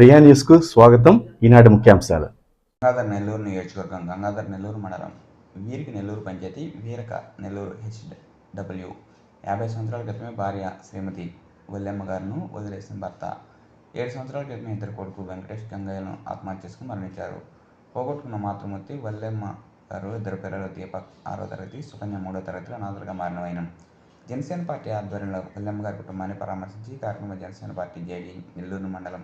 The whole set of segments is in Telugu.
ప్రియా న్యూస్కు స్వాగతం. ఈనాటి ముఖ్యాంశాలు. గంగాధర్ నెల్లూరు నియోజకవర్గం గంగాధర్ నెల్లూరు మండలం వీరికి నెల్లూరు పంచాయతీ వీరక నెల్లూరు హెచ్డబ్ల్యూ. యాభై సంవత్సరాల క్రితమే భార్య శ్రీమతి వల్లెమ్మ గారును వదిలేసిన భర్త. ఏడు సంవత్సరాల క్రితమే ఇద్దరు కొడుకు వెంకటేష్ గంగయ్యను ఆత్మహత్య చేసుకుని మరణించారు. పోగొట్టుకున్న మాతృమూర్తి వల్లెమ్మ గారు ఇద్దరు పిల్లలు దీపక్ ఆరో తరగతి సుకన్య మూడో తరగతిలో అనాథలుగా మారిన జనసేన పార్టీ ఆధ్వర్యంలో వల్లెమ్మ గారి కుటుంబాన్ని పరామర్శించి కార్యక్రమం జనసేన పార్టీ జేడీ నెల్లూరు మండలం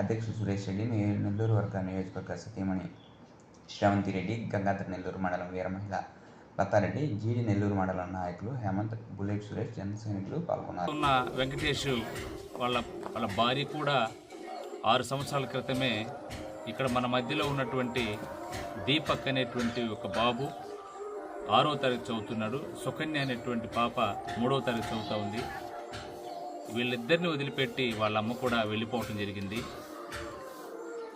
అధ్యక్షుడు సురేష్ రెడ్డి నెల్లూరు వర్గ నియోజకవర్గ సతీమణి శ్రవంతి రెడ్డి గంగాధర్ నెల్లూరు మండలం వీరమహిళ లతారెడ్డి జీడి నెల్లూరు మండలం నాయకులు హేమంత్ బుల్లెట్ సురేష్ జన సైనికులు పాల్గొన్నారు. ఉన్న వెంకటేష్ వాళ్ళ వాళ్ళ భార్య కూడా ఆరు సంవత్సరాల క్రితమే ఇక్కడ మన మధ్యలో ఉన్నటువంటి దీపక్ అనేటువంటి ఒక బాబు ఆరో తరగతి చదువుతున్నాడు. సుకన్య అనేటువంటి పాప మూడవ తరగతి చదువుతూ ఉంది. వీళ్ళిద్దరిని వదిలిపెట్టి వాళ్ళ అమ్మ కూడా వెళ్ళిపోవటం జరిగింది.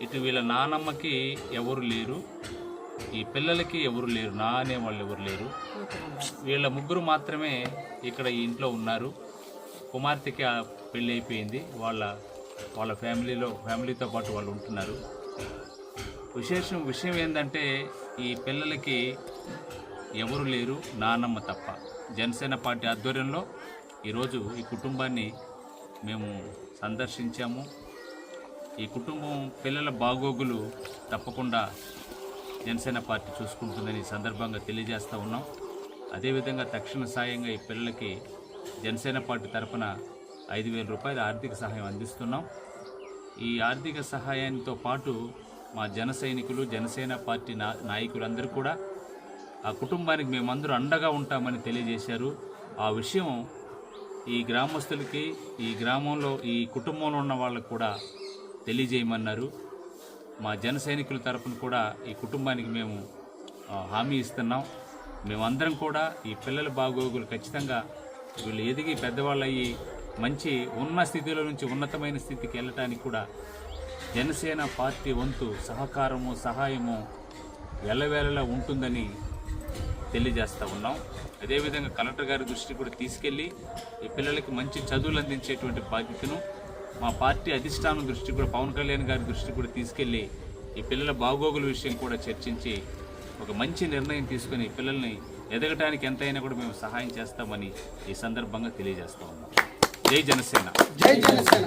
ఇటు వీళ్ళ నానమ్మకి ఎవరు లేరు ఈ పిల్లలకి ఎవరు లేరు నా అనే వాళ్ళు ఎవరు లేరు. వీళ్ళ ముగ్గురు మాత్రమే ఇక్కడ ఈ ఇంట్లో ఉన్నారు. కుమార్తెకి పెళ్ళి అయిపోయింది. వాళ్ళ వాళ్ళ ఫ్యామిలీలో ఫ్యామిలీతో పాటు వాళ్ళు ఉంటున్నారు. విశేషం విషయం ఏంటంటే ఈ పిల్లలకి ఎవరు లేరు నానమ్మ తప్ప. జనసేన పార్టీ ఆధ్వర్యంలో ఈరోజు ఈ కుటుంబాన్ని మేము సందర్శించాము. ఈ కుటుంబం పిల్లల బాగోగులు తప్పకుండా జనసేన పార్టీ చూసుకుంటుందని సందర్భంగా తెలియజేస్తూ ఉన్నాం. అదేవిధంగా తక్షణ సాయంగా ఈ పిల్లలకి జనసేన పార్టీ తరఫున ఐదు వేల రూపాయల ఆర్థిక సహాయం అందిస్తున్నాం. ఈ ఆర్థిక సహాయంతో పాటు మా జన సైనికులు జనసేన పార్టీ నా నాయకులందరూ కూడా ఆ కుటుంబానికి మేమందరూ అండగా ఉంటామని తెలియజేశారు. ఆ విషయం ఈ గ్రామస్తులకి ఈ గ్రామంలో ఈ కుటుంబంలో ఉన్న వాళ్ళకు కూడా తెలియజేయమన్నారు. మా జన సైనికుల తరపున కూడా ఈ కుటుంబానికి మేము హామీ ఇస్తున్నాం. మేమందరం కూడా ఈ పిల్లల బాగోగులు ఖచ్చితంగా వీళ్ళు ఎదిగి పెద్దవాళ్ళు అయ్యి మంచి ఉన్న స్థితిలో నుంచి ఉన్నతమైన స్థితికి వెళ్ళటానికి కూడా జనసేన పార్టీ వంతు సహకారము సహాయము వెళ్ళవేళలా ఉంటుందని తెలియజేస్తూ ఉన్నాం. అదేవిధంగా కలెక్టర్ గారి దృష్టికి కూడా తీసుకెళ్ళి ఈ పిల్లలకి మంచి చదువులు అందించేటువంటి బాధ్యతను మా పార్టీ అధిష్టానం దృష్టి కూడా పవన్ కళ్యాణ్ గారి దృష్టి కూడా తీసుకెళ్ళి ఈ పిల్లల బాగోగుల విషయం కూడా చర్చించి ఒక మంచి నిర్ణయం తీసుకుని పిల్లల్ని ఎదగటానికి ఎంతైనా కూడా మేము సహాయం చేస్తామని ఈ సందర్భంగా తెలియజేస్తా ఉన్నాం. జై జనసేన. జై జనసేన.